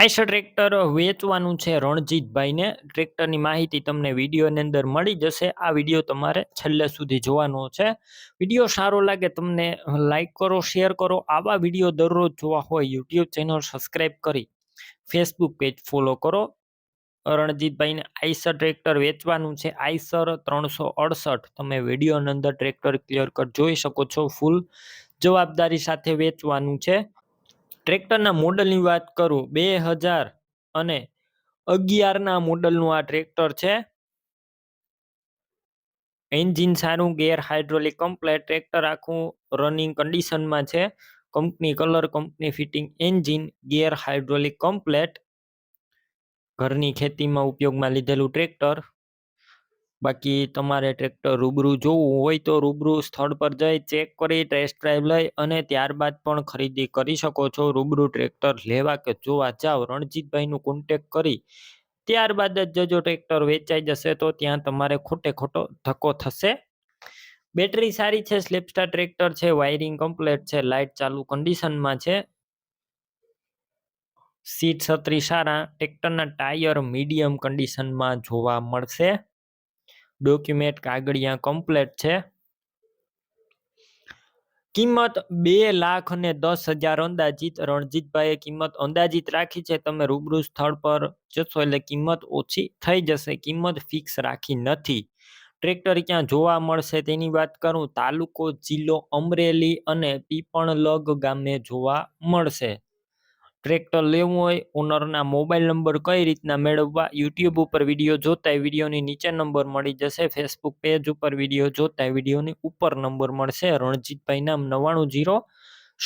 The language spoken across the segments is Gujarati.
આઈશર ટ્રેક્ટર વેચવાનું છે રણજીતભાઈને. ટ્રેક્ટરની માહિતી તમને વિડીયોની અંદર મળી જશે. આ વીડિયો તમારે છેલ્લે સુધી જોવાનો છે. વીડિયો સારો લાગે તમને લાઇક કરો, શેર કરો. આવા વીડિયો દરરોજ જોવા હોય યુટ્યુબ ચેનલ સબસ્ક્રાઈબ કરી ફેસબુક પેજ ફોલો કરો. રણજીતભાઈને આઈસર ટ્રેક્ટર વેચવાનું છે. આઈસર ત્રણસો અડસઠ. તમે વિડીયોની અંદર ટ્રેક્ટર ક્લિયર કટ જોઈ શકો છો. ફૂલ જવાબદારી સાથે વેચવાનું છે. ટ્રેક્ટરના મોડલની વાત કરું, બે હજાર અને અગિયારના મોડલનું આ ટ્રેક્ટર છે. એન્જિન સારું, ગેર હાઇડ્રોલિક, કમ્પ્લેટ ટ્રેક્ટર આખું રનિંગ કન્ડિશનમાં છે. Company colour company fitting engine gear hydraulic, complete. ઘરની ખેતીમાં ઉપયોગમાં લીધેલું ટ્રેક્ટર. બાકી તમારે ટ્રેક્ટર રૂબરૂ જોવું હોય તો રૂબરૂ સ્થળ પર જઈ ચેક કરી, ટેસ્ટ ડ્રાઈવ લઈ અને ત્યારબાદ પણ ખરીદી કરી શકો છો. રૂબરૂ ટ્રેક્ટર લેવા કે જોવા જાઓ રણજીતભાઈનું કોન્ટેક કરી, ત્યારબાદ જ જો ટ્રેક્ટર વેચાઈ જશે તો ત્યાં તમારે ખોટે ખોટો ધક્કો થશે. બેટરી સારી છે, સ્લેપસ્ટાર ટ્રેક્ટર છે, વાયરિંગ કમ્પ્લેટ છે લાઇટ ચાલુ કન્ડિશનમાં છે. સીટ છત્રી સારા, ટ્રેક્ટરના ટાયર મીડિયમ કન્ડિશનમાં જોવા મળશે. ડોક્યુમેન્ટ કાગળિયા કમ્પ્લેટ છે? કિંમત બે લાખ અને દસ હજાર અંદાજિત. રણજીતભાઈએ કિંમત અંદાજિત રાખી છે. તમે રૂબરૂ સ્થળ પર જશો એટલે કિંમત ઓછી થઈ જશે. કિંમત ફિક્સ રાખી નથી. ટ્રેક્ટર ક્યાં જોવા મળશે તેની વાત કરું. તાલુકો, જિલ્લો, અમરેલી અને પીપણલગ ગામે જોવા મળશે. ટ્રેક્ટર લેવું હોય, ઓનરના મોબાઈલ નંબર કઈ રીતના મેળવવા, યુટ્યુબ ઉપર વીડિયો જોતા વિડીયોની નીચે નંબર મળી જશે, ફેસબુક પેજ ઉપર વીડિયો જોતા વિડીયોની ઉપર નંબર મળશે, રણજીતભાઈ નામ નવ્વાણું જીરો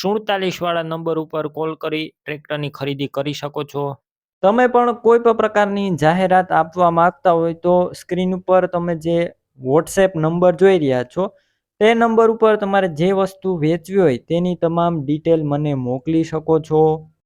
સુડતાલીસ વાળા નંબર ઉપર કોલ કરી ટ્રેક્ટરની ખરીદી કરી શકો છો. તમે પણ કોઈ પણ પ્રકારની જાહેરાત આપવા માંગતા હોય તો સ્ક્રીન ઉપર તમે જે વોટ્સએપ નંબર જોઈ રહ્યા છો, તે નંબર ઉપર તમારે જે વસ્તુ વેચવી હોય તેની તમામ ડિટેલ મને મોકલી શકો છો.